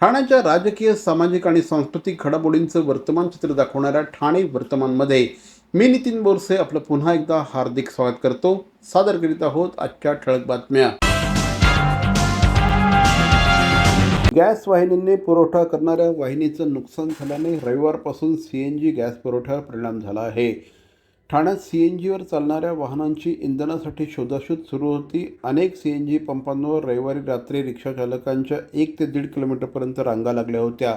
ठाण्याच्या राजकीय सामाजिक आणि सांस्कृतिक घडामोडींचं वर्तमान चित्र दाखवणाऱ्या ठाणे वर्तमानमध्ये मी नितीन बोरसे आपलं पुन्हा एकदा हार्दिक स्वागत करतो. सादर करीत आहोत आजच्या ठळक बातम्या. गॅस वाहिनींनी पुरवठा करणाऱ्या वाहिनीचं नुकसान झाल्याने रविवारपासून सी एन जी गॅस पुरवठ्यावर परिणाम झाला आहे. ठाण्यात सी एन जीवर चालणाऱ्या वाहनांची इंधनासाठी शोधाशोध सुरू होती. अनेक सी एन जी पंपांवर रविवारी रात्री रिक्षा चालकांच्या एक ते दीड किलोमीटरपर्यंत रांगा लागल्या होत्या.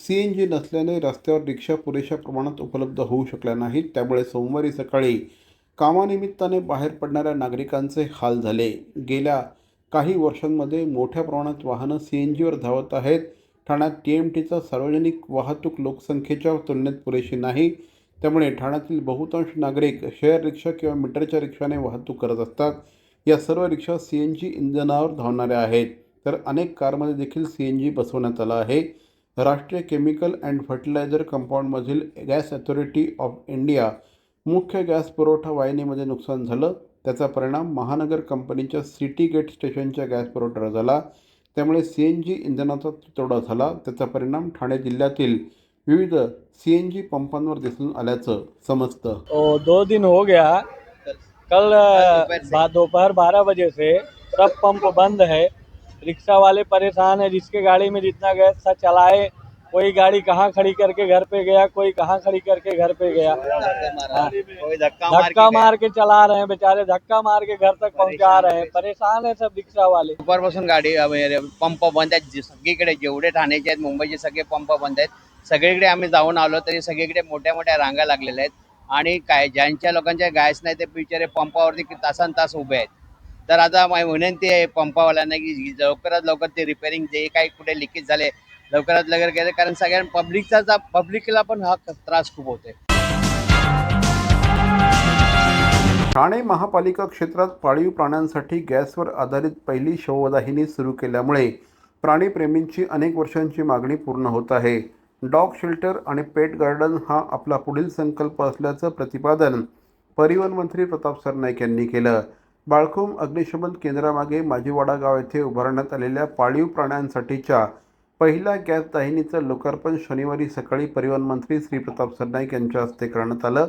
सी एन जी नसल्याने रस्त्यावर रिक्षा पुरेशा प्रमाणात उपलब्ध होऊ शकल्या नाहीत. त्यामुळे सोमवारी सकाळी कामानिमित्ताने बाहेर पडणाऱ्या नागरिकांचे हाल झाले. गेल्या काही वर्षांमध्ये मोठ्या प्रमाणात वाहनं सी एन जीवर धावत आहेत. ठाण्यात टी एम टीचा सार्वजनिक वाहतूक लोकसंख्येच्या तुलनेत पुरेशी नाही. त्यामुळे ठाण्यातील बहुतांश नागरिक शेअर रिक्षा किंवा मीटरच्या रिक्षाने वाहतूक करत असतात. या सर्व रिक्षा सी एन जी इंधनावर धावणाऱ्या आहेत. तर अनेक कारमध्ये देखील सी एन जी बसवण्यात आलं आहे. राष्ट्रीय केमिकल अँड फर्टिलायझर कंपाऊंडमधील गॅस अथॉरिटी ऑफ इंडिया मुख्य गॅस पुरवठा वाहिनीमध्ये नुकसान झालं. त्याचा परिणाम महानगर कंपनीच्या सिटी गेट स्टेशनच्या गॅस पुरवठ्यावर झाला. त्यामुळे सी एन जी इंधनाचा तुटवडा झाला. त्याचा परिणाम ठाणे जिल्ह्यातील विविध सी एन जी पंपांवर दिसून आल्याचं समजतं. तो दो दिन हो गया. कल बा- दोपहर बारह बजे से सब पंप बंद है। रिक्शा वाले परेशान है जिसके गाड़ी में जितना गैस था चलाए कोई गाड़ी कहाँ खड़ी करके घर पे गया कोई कहाँ खड़ी करके घर पे गया। हाँ। कोई धक्का मार धक्का के मार के चला रहे हैं बेचारे धक्का मार के घर तक पहुंचा रहे हैं। परेशान है सब रिक्शा वाले। दुपारपासून गाडी अ, पंप बंद आहेत जे- सगळीकडे जेवढे ठाण्याचे आहेत मुंबईचे सगळे पंप बंद आहेत. सगळीकडे आम्ही जाऊन आलो तरी सगळीकडे मोठ्या मोठ्या रांगा लागलेल्या आहेत. आणि काय ज्यांच्या लोकांच्या गॅस नाही ते बिचारे पंपावरती कि- तासन तास उभे आहेत. तर आता माझी विनंती आहे पंपावाल्यांना की लवकरात लवकर ते रिपेअरिंग जे काही कुठे लिकेज झाले लवकरात लवकर केले. कारण सगळ्या पब्लिकचा पब्लिकला पण हा त्रास खूप होतोय. ठाणे महापालिका क्षेत्रात पाळीव प्राण्यांसाठी गॅसवर आधारित पहिली शववाहिनी सुरू केल्यामुळे प्राणीप्रेमींची अनेक वर्षांची मागणी पूर्ण होत आहे. डॉग शेल्टर आणि पेट गार्डन हा आपला पुढील संकल्प असल्याचं प्रतिपादन परिवहन मंत्री प्रताप सरनाईक यांनी केलं. बाळकुम अग्निशमन केंद्रामागे माजीवाडा गाव येथे उभारण्यात आलेल्या पाळीव प्राण्यांसाठीच्या पहिल्या गॅस दाहिनीचं लोकार्पण शनिवारी सकाळी परिवहन मंत्री श्री प्रताप सरनाईक यांच्या हस्ते करण्यात आलं.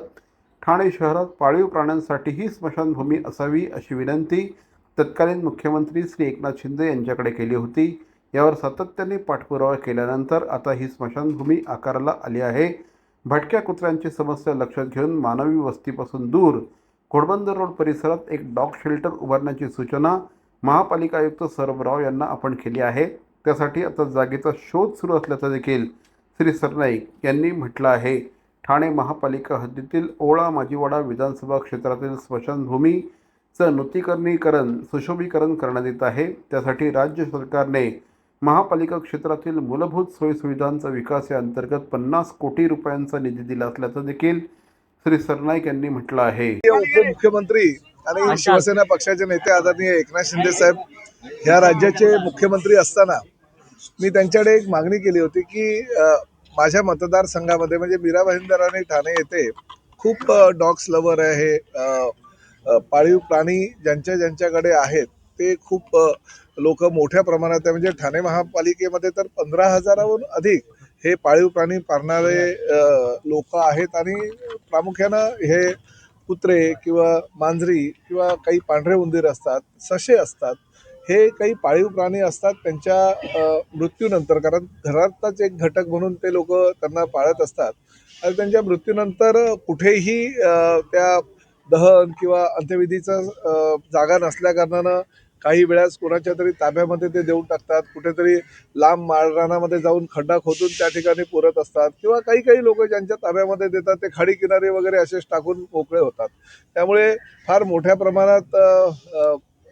ठाणे शहरात पाळीव प्राण्यांसाठीही स्मशानभूमी असावी अशी विनंती तत्कालीन मुख्यमंत्री श्री एकनाथ शिंदे यांच्याकडे केली होती. यावर सातत्याने पाठपुरावा केल्यानंतर आता ही स्मशानभूमी आकाराला आली आहे. भटक्या कुत्र्यांची समस्या लक्षात घेऊन मानवी वस्तीपासून दूर घोडबंदर रोड परिसरात एक डॉग शेल्टर उभारण्याची सूचना महापालिका आयुक्त सौरभ राव यांना आपण केली आहे. त्यासाठी आता जागेचा शोध सुरू असल्याचं देखील श्री सरनाईक यांनी म्हटलं आहे. ठाणे महापालिका हद्दीतील ओळा माजीवाडा विधानसभा क्षेत्रातील स्मशानभूमीचं नूतनीकरणीकरण सुशोभीकरण करण्यात येत आहे. त्यासाठी राज्य सरकारने महापालिका क्षेत्रातील मूलभूत सोयीसुविधांचा विकास या अंतर्गत पन्नास कोटी रुपयांचा निधी दिला असल्याचं देखील श्री सरनाईक यांनी म्हटलं आहे. उपमुख्यमंत्री आणि शिवसेना पक्षाचे नेते आदरणीय एकनाथ शिंदे साहेब ह्या राज्याचे मुख्यमंत्री असताना मी त्यांच्याकडे एक मागणी केली होती की माझ्या मतदारसंघामध्ये म्हणजे मीरा भाईंदर आणि ठाणे येथे खूप डॉग्स लवर आहे पाळीव प्राणी ज्यांच्या ज्यांच्याकडे आहेत ते खूप लोक मोठ्या प्रमाणात आहे. म्हणजे ठाणे महापालिकेमध्ये तर पंधरा हजाराहून अधिक हे पाळीव प्राणी पाळणारे लोक आहेत. आणि प्रामुख्यानं हे कुत्रे किंवा मांजरी किंवा काही पांढरे उंदीर असतात ससे असतात हे काही पाळीव प्राणी असतात त्यांच्या मृत्यूनंतर. कारण घरातच एक घटक म्हणून ते लोक त्यांना पाळत असतात. आणि त्यांच्या मृत्यूनंतर कुठेही त्या दहन किंवा अंत्यविधीचा जागा नसल्याकारणानं काही वेळेस कोणाच्या तरी ताब्यामध्ये ते देऊन टाकतात कुठेतरी लांब माळरानामध्ये जाऊन खड्डा खोदून त्या ठिकाणी पुरत असतात किंवा काही काही लोक ज्यांच्या ताब्यामध्ये देतात ते खाडी किनारे वगैरे असेच टाकून मोकळे होतात. त्यामुळे फार मोठ्या प्रमाणात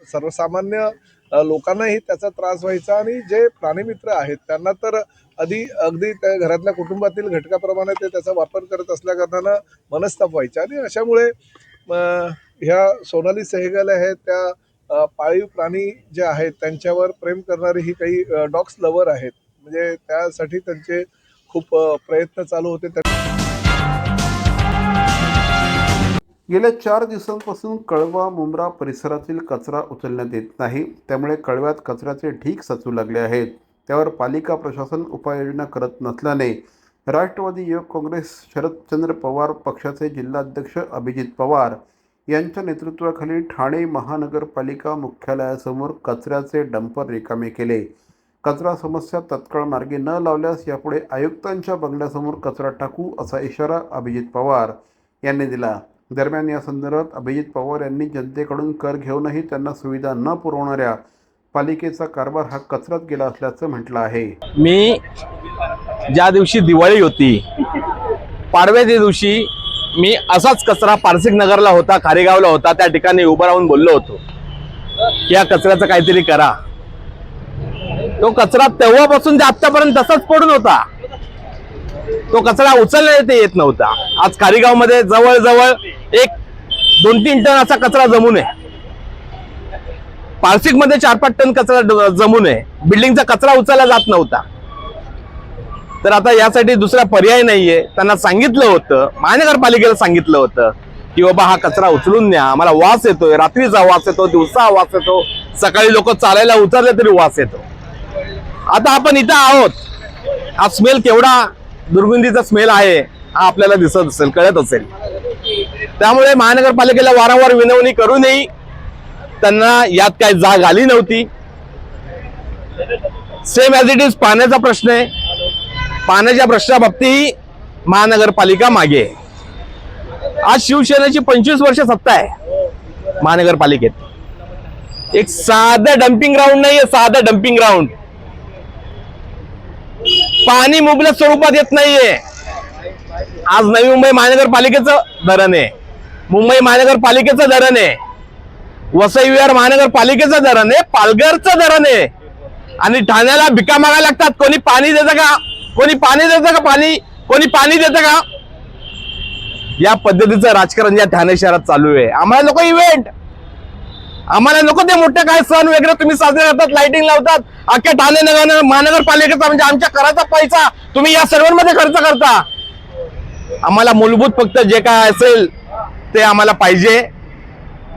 सर्वसामान्य लोकांनाही त्याचा त्रास व्हायचा आणि जे प्राणीमित्र आहेत त्यांना तर आधी अगदी त्या घरातल्या कुटुंबातील घटकाप्रमाणे ते त्याचा वापर करत असल्याकारणानं मनस्ताप व्हायचा आणि अशामुळे ह्या सोनाली सहगल आहेत त्या पाळीव प्राणी जे आहेत त्यांच्यावर प्रेम करणारे ही काही डॉग्स लवर आहेत. म्हणजे त्यासाठी त्यांचे खूप प्रयत्न चालू होते. गेल्या चार दिवसांपासून कळवा मुंब्रा परिसरातील कचरा उचलण्यात येत नाही. त्यामुळे कळव्यात कचऱ्याचे ढीग साचू लागले आहेत. त्यावर पालिका प्रशासन उपाययोजना करत नसल्याने राष्ट्रवादी युवक काँग्रेस शरदचंद्र पवार पक्षाचे जिल्हाध्यक्ष अभिजित पवार यांच्या नेतृत्वाखाली ठाणे महानगरपालिका मुख्यालयासमोर कचऱ्याचे डंपर रिकामे केले. कचरा समस्या तत्काळ मार्गी न लावल्यास यापुढे आयुक्तांच्या बंगल्यासमोर कचरा टाकू असा इशारा अभिजित पवार यांनी दिला. दरम्यान या संदर्भात अभिजित पवार यांनी जनतेकडून कर घेऊनही त्यांना सुविधा न पुरवणाऱ्या पालिकेचा कारभार हा कचरात गेला असल्याचं म्हटलं आहे. मी ज्या दिवशी दिवाळी होती पाडव्याच्या दिवशी मी असाच कचरा पारसिक नगरला होता खारेगावला होता त्या ठिकाणी उभं राहून बोललो होतो की या कचऱ्याचं काहीतरी करा. तो कचरा तेव्हापासून ते आत्तापर्यंत तसाच पडून होता. तो कचरा उचलण्यात ते येत नव्हता. आज खारीगावमध्ये जवळजवळ एक दोन तीन टन असा कचरा जमून आहे. पारसिकमध्ये चार पाच टन कचरा जमून आहे. बिल्डिंगचा कचरा उचलला जात नव्हता. तर आता यासाठी दुसरा पर्याय नाहीये. त्यांना सांगितलं होतं महानगरपालिकेला सांगितलं होतं की बाबा हा कचरा उचलून न्या आम्हाला वास येतोय रात्रीचा वास येतो दिवसा वास येतो सकाळी लोक चालायला उतरले तरी वास येतो. आता आपण इथं आहोत. हा स्मेल केवढा दुर्गंधीचा स्मेल आहे हा आपल्याला दिसत असेल कळत असेल. त्यामुळे महानगरपालिकेला वारंवार विनवणी करूनही त्यांना यात काही जाग आली नव्हती. सेम ॲज इट इज पाण्याचा प्रश्न आहे. पाण्याच्या प्रश्नाबाबतीतही महानगरपालिका मागे आज शिवसेनेची पंचवीस वर्ष सत्ता आहे महानगरपालिकेत. एक साधं डम्पिंग ग्राउंड नाहीये साधं डम्पिंग ग्राउंड पाणी मुबलक स्वरूपात येत नाहीये. आज नवी मुंबई महानगरपालिकेचं धरण आहे. मुंबई महानगरपालिकेचं धरण आहे. वसई विहार महानगरपालिकेचं धरण आहे. पालघरचं धरण आहे. आणि ठाण्याला भिका मागायला लागतात. कोणी पाणी देतं का? कोणी पाणी देतं का पाणी? कोणी पाणी देतं का? या पद्धतीचं राजकारण या ठाणे शहरात चालू आहे. आम्हाला नको इव्हेंट आम्हाला नको ते मोठे काय सण वगैरे तुम्ही साजरे करतात लाइटिंग लावतात. अख्ख्या ठाणे नगर महानगरपालिकेचा म्हणजे आमच्या कराचा पैसा तुम्ही या सर्वांमध्ये खर्च करता. आम्हाला मूलभूत फक्त जे काय असेल ते आम्हाला पाहिजे.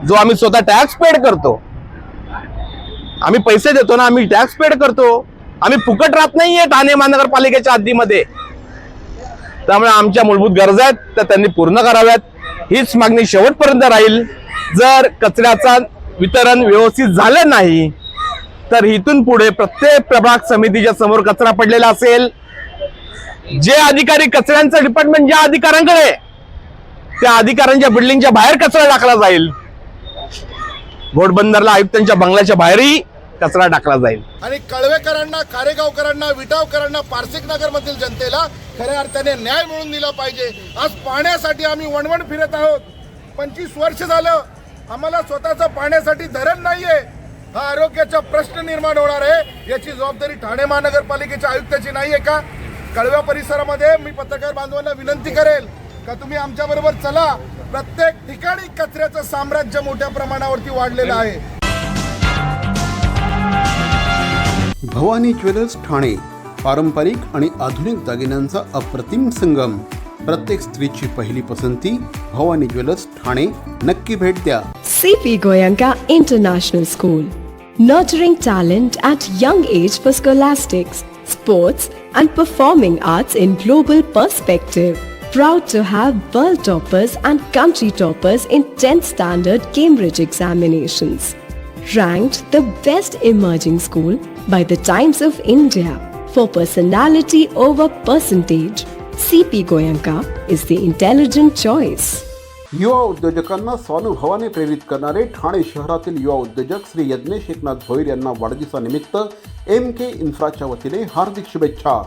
जो आम्ही स्वतः टॅक्स पेड करतो. आम्ही पैसे देतो ना आम्ही टॅक्स पेड करतो. आम्ही फुकट राहत नाहीये ठाणे महानगरपालिकेच्या हद्दीमध्ये. त्यामुळे आमच्या मूलभूत गरजा आहेत त्या त्यांनी पूर्ण कराव्यात. हीच मागणी शेवटपर्यंत राहील. जर कचऱ्याचा वितरण व्यवस्थित झालं नाही तर इथून पुढे प्रत्येक प्रभाग समितीच्या समोर कचरा पडलेला असेल. जे अधिकारी कचऱ्यांचं डिपार्टमेंट ज्या अधिकाऱ्यांकडे त्या अधिकाऱ्यांच्या बिल्डिंगच्या बाहेर कचरा टाकला जाईल. घोडबंदरला आयुक्तांच्या बंगल्याच्या बाहेरही कचरा टाकला जाईल. आणि कळवेकरांना कारेगावकरांना विटावकरांना पार्सिक नगर मधील जनतेला खऱ्या अर्थाने न्याय मिळून दिला पाहिजे. आज पाण्यासाठी आम्ही वणवण फिरत आहोत. पंचवीस वर्ष झालं आम्हाला स्वतःचं पाण्यासाठी धरण नाहीये. हा आरोग्याचा प्रश्न निर्माण होणार आहे. याची जबाबदारी ठाणे महानगरपालिकेच्या आयुक्ताची नाहीये का? कळव्या परिसरामध्ये मी पत्रकार बांधवांना विनंती करेल का तुम्ही आमच्या बरोबर चला. प्रत्येक ठिकाणी कचऱ्याचं साम्राज्य मोठ्या प्रमाणावरती वाढलेलं आहे. भवानी ज्वेलर्स ठाणे पारंपरिक आणि आधुनिक दागिन्यांचा अप्रतिम संगम प्रत्येक स्त्रीची पहिली पसंती भवानी ज्वेलर्स ठाणे नक्की भेट द्या C P Goenka international school nurturing talent at young age for scholastics sports and performing arts in global perspective Proud to have world toppers and country toppers in 10th standard Cambridge examinations. Ranked the best emerging school by the Times of India for personality over percentage. CP Goyanka is the intelligent choice. युवा उद्योजकांना स्वानुभवाने प्रेरित करणारे ठाणे शहरातील युवा उद्योजक श्री यज्ञेश एकनाथ भोईर यांना वाढदिवसानिमित्त M के इन्फ्राच्या वतीने हार्दिक शुभेच्छा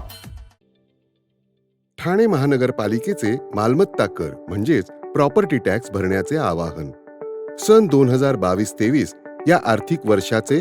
ठाणे महानगरपालिकेचे मालमत्ता कर म्हणजेच प्रॉपर्टी टॅक्स भरण्याचे आवाहन सन दोन हजार बावीस तेवीस या आर्थिक वर्षाचे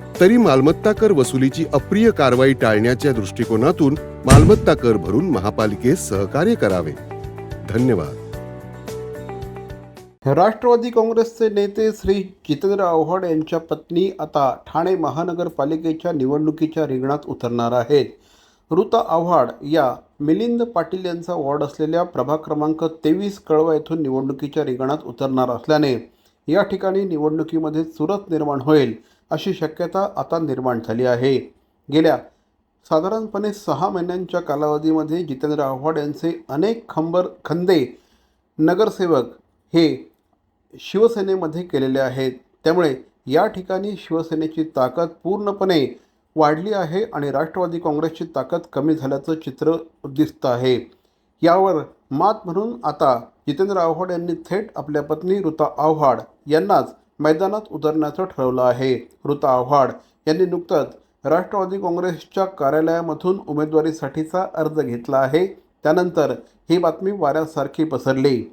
तरी मालमत्ता कर वसुलीची अप्रिय कारवाई टाळण्याच्या दृष्टिकोनातून मालमत्ता कर भरून महापालिकेस सहकार्य करावे. धन्यवाद. राष्ट्रवादी काँग्रेसचे नेते श्री जितेंद्र आव्हाड यांच्या पत्नी आता ठाणे महानगरपालिकेच्या निवडणुकीच्या रिंगणात उतरणार आहेत. ऋता आव्हाड या मिलिंद पाटील यांचा वॉर्ड असलेल्या प्रभाग क्रमांक तेवीस कळवा येथून निवडणुकीच्या रिंगणात उतरणार असल्याने या ठिकाणी निवडणुकीमध्ये चुरत निर्माण होईल. अशी शक्यता आता निर्माण झाली आहे. गेल्या साधारणपणे सहा महिन्यांच्या कालावधीमध्ये जितेंद्र आव्हाड यांचे अनेक खंबर खंदे नगरसेवक हे शिवसेनेमध्ये केलेले आहेत. त्यामुळे या ठिकाणी शिवसेनेची ताकद पूर्णपणे वाढली आहे आणि राष्ट्रवादी काँग्रेसची ताकद कमी झाल्याचं चित्र दिसतं आहे. यावर मात म्हणून आता जितेंद्र आव्हाड यांनी थेट आपल्या पत्नी ऋता आव्हाड यांनाच मैदानात उतरण्याचं ठरवलं आहे. ऋता आव्हाड यांनी नुकतंच राष्ट्रवादी काँग्रेसच्या कार्यालयामधून उमेदवारीसाठीचा अर्ज घेतला आहे. त्यानंतर ही बातमी वाऱ्यासारखी पसरली.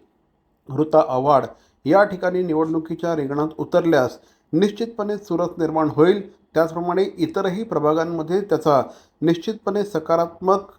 ऋता आव्हाड या ठिकाणी निवडणुकीच्या रिंगणात उतरल्यास निश्चितपणे चुरस निर्माण होईल. त्याचप्रमाणे इतरही प्रभागांमध्ये त्याचा निश्चितपणे सकारात्मक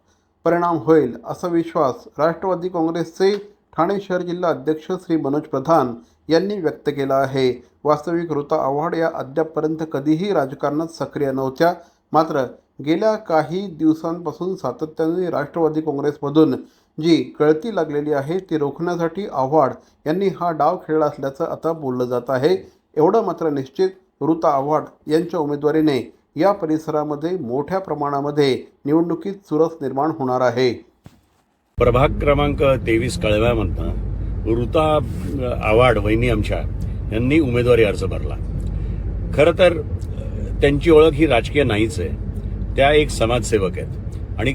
परिणाम होईल असा विश्वास राष्ट्रवादी काँग्रेसचे ठाणे शहर जिल्हा अध्यक्ष श्री मनोज प्रधान यांनी व्यक्त केला आहे. वास्तविक ऋता आव्हाड या अद्यापपर्यंत कधीही राजकारणात सक्रिय नव्हत्या. मात्र गेल्या काही दिवसांपासून सातत्याने राष्ट्रवादी काँग्रेसमधून जी गळती लागलेली आहे ती रोखण्यासाठी आव्हाड यांनी हा डाव खेळला असल्याचं आता बोललं जात आहे. एवढं मात्र निश्चित ऋता आव्हाड यांच्या उमेदवारीने या परिसरामध्ये मोठ्या प्रमाणामध्ये निवडणुकीत चुरस निर्माण होणार आहे. प्रभाग क्रमांक तेवीस कळव्यामधनं ऋता आवाड वहिनी आमच्या यांनी उमेदवारी अर्ज भरला. खरं तर त्यांची ओळख ही राजकीय नाहीच आहे. त्या एक समाजसेवक आहेत. आणि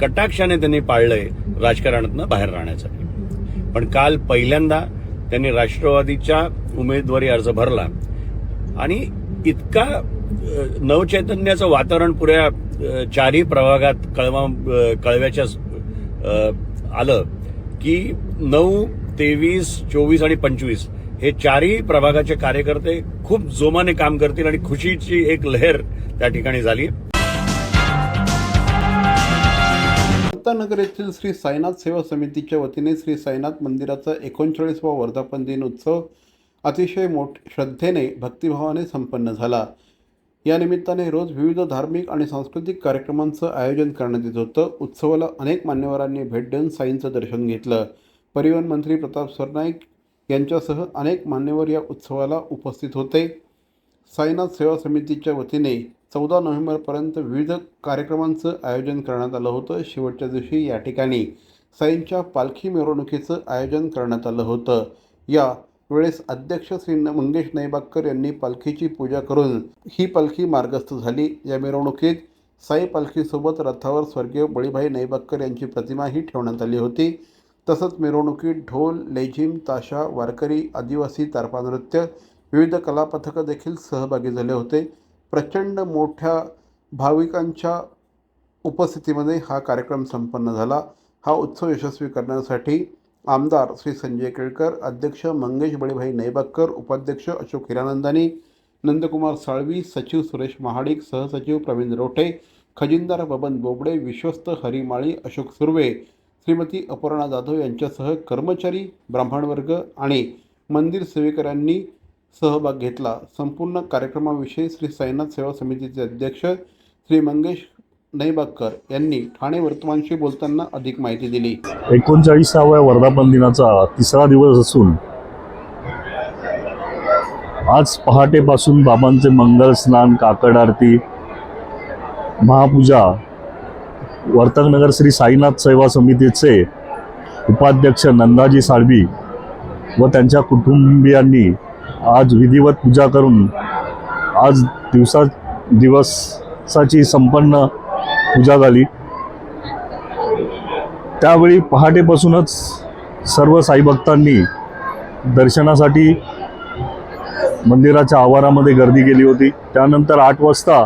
कटाक्षाने त्यांनी पाळलंय राजकारणातनं बाहेर राहण्यासाठी पण काल पहिल्यांदा त्यांनी राष्ट्रवादीच्या उमेदवारी अर्ज भरला. आणि इतका नवचैतन्याचं वातावरण पुऱ्या चारही प्रभागात कळवा कळव्याच्या आलं की नऊ तेवीस चोवीस आणि पंचवीस हे चारही प्रभागाचे कार्यकर्ते खूप जोमाने काम करतील आणि खुशीची एक लहर त्या ठिकाणी झाली दत्तानगर येथील श्री साईनाथ सेवा समितीच्या वतीने श्री साईनाथ मंदिराचा एकोणचाळीसवा वर्धापन दिन उत्सव अतिशय मोठ श्रद्धेने भक्तिभावाने संपन्न झाला. या निमित्ताने रोज विविध धार्मिक आणि सांस्कृतिक कार्यक्रमांचं आयोजन करण्यात येत होतं. उत्सवाला अनेक मान्यवरांनी भेट देऊन साईंचं दर्शन घेतलं. परिवहन मंत्री प्रताप सरनाईक यांच्यासह अनेक मान्यवर या उत्सवाला उपस्थित होते. साईनाथ सेवा समितीच्या वतीने चौदा नोव्हेंबरपर्यंत विविध कार्यक्रमांचं आयोजन करण्यात आलं होतं. शेवटच्या दिवशी या ठिकाणी साईंच्या पालखी मिरवणुकीचं आयोजन करण्यात आलं होतं. या वेळेस अध्यक्ष श्री न- मंगेश नैबागकर यांनी पालखीची पूजा करून ही पालखी मार्गस्थ झाली. या मिरवणुकीत साई पालखीसोबत रथावर स्वर्गीय बळीभाई नैबागकर यांची प्रतिमाही ठेवण्यात आली होती. तसंच मिरवणुकीत ढोल लेझिम ताशा वारकरी आदिवासी तारपा नृत्य विविध कलापथकं देखील सहभागी झाले होते. प्रचंड मोठ्या भाविकांच्या उपस्थितीमध्ये हा कार्यक्रम संपन्न झाला. हा उत्सव यशस्वी करण्यासाठी आमदार श्री संजय केळकर अध्यक्ष मंगेश बळीभाई नैबागकर उपाध्यक्ष अशोक हिरानंदानी नंदकुमार साळवी सचिव सुरेश महाडिक सहसचिव प्रवीण रोठे खजिनदार बबन बोबडे विश्वस्त हरिमाळी अशोक सुर्वे श्रीमती अपर्णा जाधव यांच्यासह कर्मचारी ब्राह्मणवर्ग आणि मंदिर सेवेकरांनी सहभाग घेतला. संपूर्ण कार्यक्रमाविषयी श्री साईनाथ सेवा समितीचे अध्यक्ष श्री मंगेश नैबागकर यांनी ठाणे वर्तमानशी बोलताना अधिक माहिती दिली. एकोणचाळीसाव्या वर्धापन दिनाचा तिसरा दिवस असून आज पहाटेपासून बाबांचे मंगल स्नान काकड आरती महापूजा वर्तकनगर श्री साईनाथ सेवा समितीचे उपाध्यक्ष नंदाजी साळवी व त्यांच्या कुटुंबियांनी आज विधिवत पूजा करून आज दिवसा दिवसाची संपन्न पूजा झाली. त्यावेळी पहाटेपासूनच सर्व साईभक्तांनी दर्शनासाठी मंदिराच्या आवारामध्ये गर्दी केली होती. त्यानंतर आठ वाजता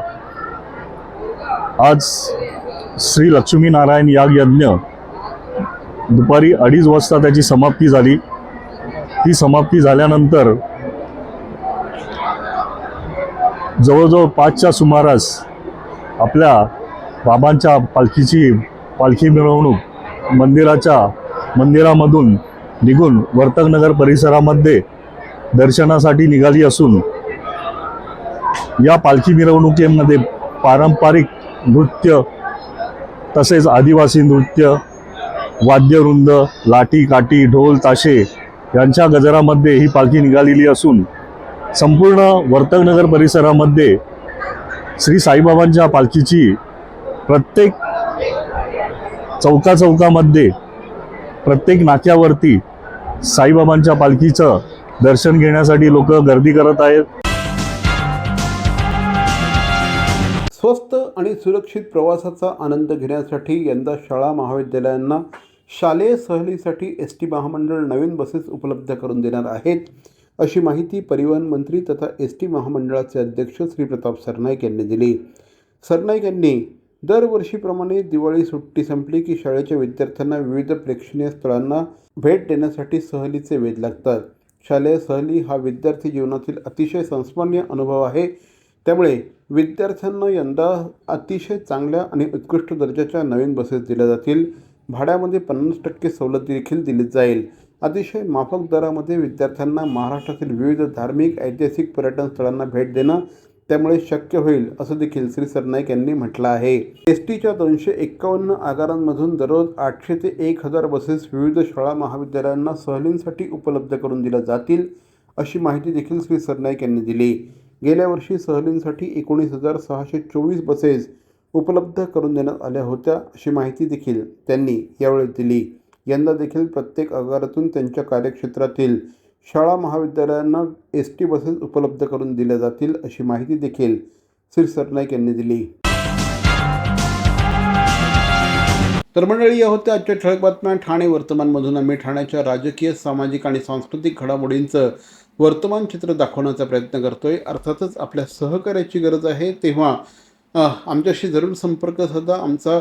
आज श्री लक्ष्मीनारायण याग यज्ञ दुपारी अडीच वाजता त्याची समाप्ती झाली. ती समाप्ती झाल्यानंतर जवळजवळ पाचच्या सुमारास आपल्या बाबांच्या पालखीची पालखी मिरवणूक मंदिराच्या मंदिरामधून निघून वर्तकनगर परिसरामध्ये दर्शनासाठी निघाली असून या पालखी मिरवणुकीमध्ये पारंपरिक नृत्य तसेच आदिवासी नृत्य वाद्यवृंद लाठी काठी ढोल ताशे यांच्या गजरामध्ये ही पालखी निघालेली असून संपूर्ण वर्तकनगर परिसरामध्ये श्री साईबाबांच्या पालखीची प्रत्येक चौका चौकामध्ये प्रत्येक नाक्यावरती साईबाबांच्या पालखीचं दर्शन घेण्यासाठी लोक गर्दी करत आहेत. स्वस्त आणि सुरक्षित प्रवासाचा आनंद घेण्यासाठी यंदा शाळा महाविद्यालयांना शालेय सहलीसाठी एस टी महामंडळ नवीन बसेस उपलब्ध करून देणार आहेत अशी माहिती परिवहन मंत्री तथा एस टी महामंडळाचे अध्यक्ष श्री प्रताप सरनाईक यांनी दिली. सरनाईक यांनी दरवर्षीप्रमाणे दिवाळी सुट्टी संपली की शाळेच्या विद्यार्थ्यांना विविध प्रेक्षणीय स्थळांना भेट देण्यासाठी सहलीचे वेध लागतात. शालेय सहली हा विद्यार्थी जीवनातील अतिशय संस्मरणीय अनुभव आहे. त्यामुळे विद्यार्थ्यांना यंदा अतिशय चांगल्या आणि उत्कृष्ट दर्जाच्या नवीन बसेस दिल्या जातील. भाड्यामध्ये पन्नास टक्के सवलत देखील दिली जाईल. अतिशय माफक दरामध्ये विद्यार्थ्यांना महाराष्ट्रातील विविध धार्मिक ऐतिहासिक पर्यटन स्थळांना भेट देणं त्यामुळे शक्य होईल असं देखील श्री सरनाईक यांनी म्हटलं आहे. एस टीच्या दोनशे एक्कावन्न आगारांमधून दररोज आठशे ते एक हजार बसेस विविध शाळा महाविद्यालयांना सहलींसाठी उपलब्ध करून दिल्या जातील अशी माहिती देखील श्री सरनाईक यांनी दिली. गेल्या वर्षी सहलींसाठी एकोणीस हजार सहाशे चोवीस बसेस उपलब्ध करून देण्यात आल्या होत्या अशी माहिती देखील त्यांनी यावेळी दिली. यंदा देखील प्रत्येक आगारातून त्यांच्या कार्यक्षेत्रातील शाळा महाविद्यालयांना एस टी बसेस उपलब्ध करून दिल्या जातील अशी माहिती देखील श्री सरनाईक यांनी दिली. तर मंडळी या होत्या आजच्या ठळक बातम्या. ठाणे वर्तमानमधून आम्ही ठाण्याच्या राजकीय सामाजिक आणि सांस्कृतिक घडामोडींचं वर्तमान चित्र दाखवण्याचा प्रयत्न करतोय. अर्थातच आपल्या सहकार्याची गरज आहे. तेव्हा आमच्याशी जरूर संपर्क साधा. आमचा